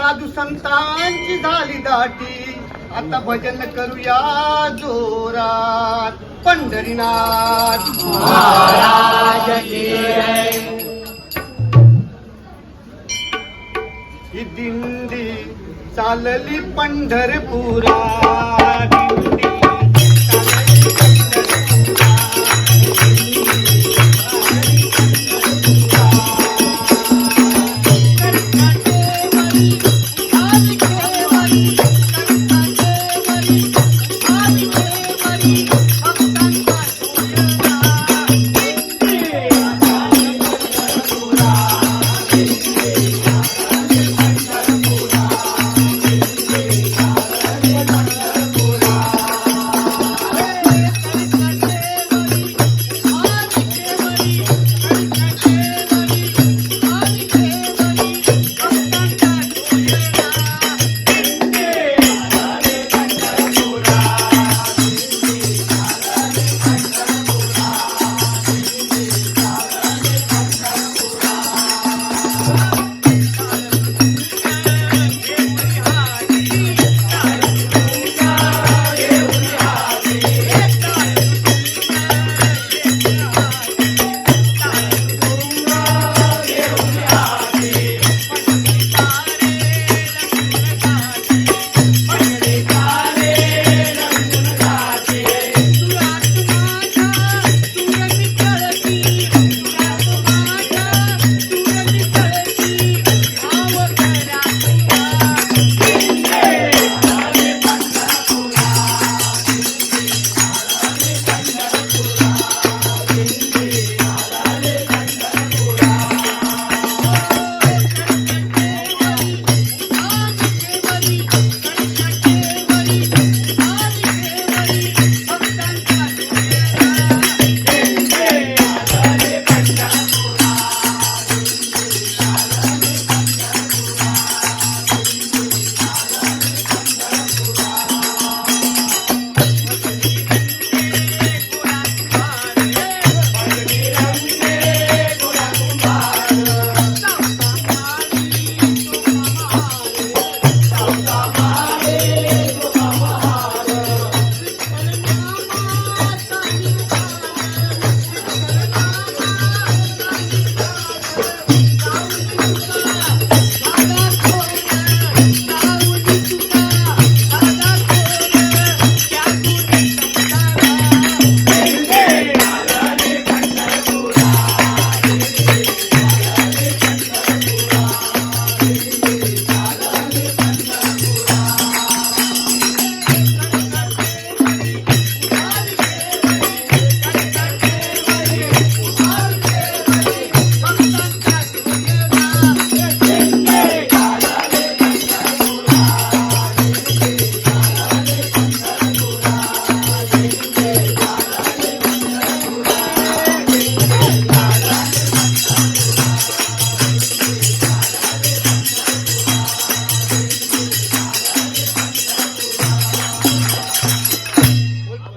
साधू संतांची झाली दाटी. आता भजन करूया जोरात. पंढरीनाथ महाराज ही दिंडी चालली पंढरपुरा